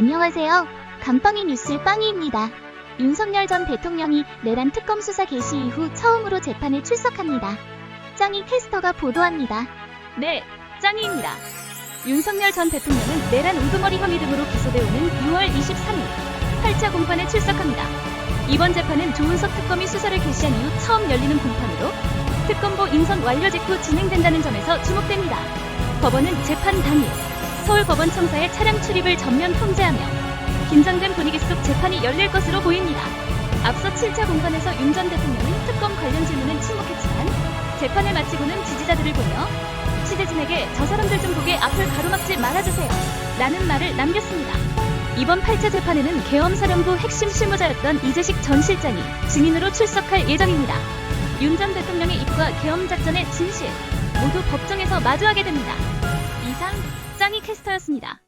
안녕하세요. 감빵이 뉴스 빵이입니다. 윤석열 전 대통령이 내란 특검 수사 개시 이후 처음으로 재판에 출석합니다. 짱이 캐스터가 보도합니다. 네, 짱이입니다. 윤석열 전 대통령은 내란 우두머리 혐의 등으로 기소돼 오는 6월 23일 8차 공판에 출석합니다. 이번 재판은 조은석 특검이 수사를 개시한 이후 처음 열리는 공판으로 특검보 인선 완료 직후 진행된다는 점에서 주목됩니다. 법원은 재판 당일 서울법원 청사의 차량 출입을 전면 통제하며 긴장된 분위기 속 재판이 열릴 것으로 보입니다. 앞서 7차 공판에서 윤 전 대통령은 특검 관련 질문은 침묵했지만 재판을 마치고는 지지자들을 보며 취재진에게 저 사람들 좀 보게 앞을 가로막지 말아주세요. 라는 말을 남겼습니다. 이번 8차 재판에는 계엄사령부 핵심 실무자였던 이재식 전 실장이 증인으로 출석할 예정입니다. 윤 전 대통령의 입과 계엄 작전의 진실 모두 법정에서 마주하게 됩니다. 이상 짱이 캐스터였습니다.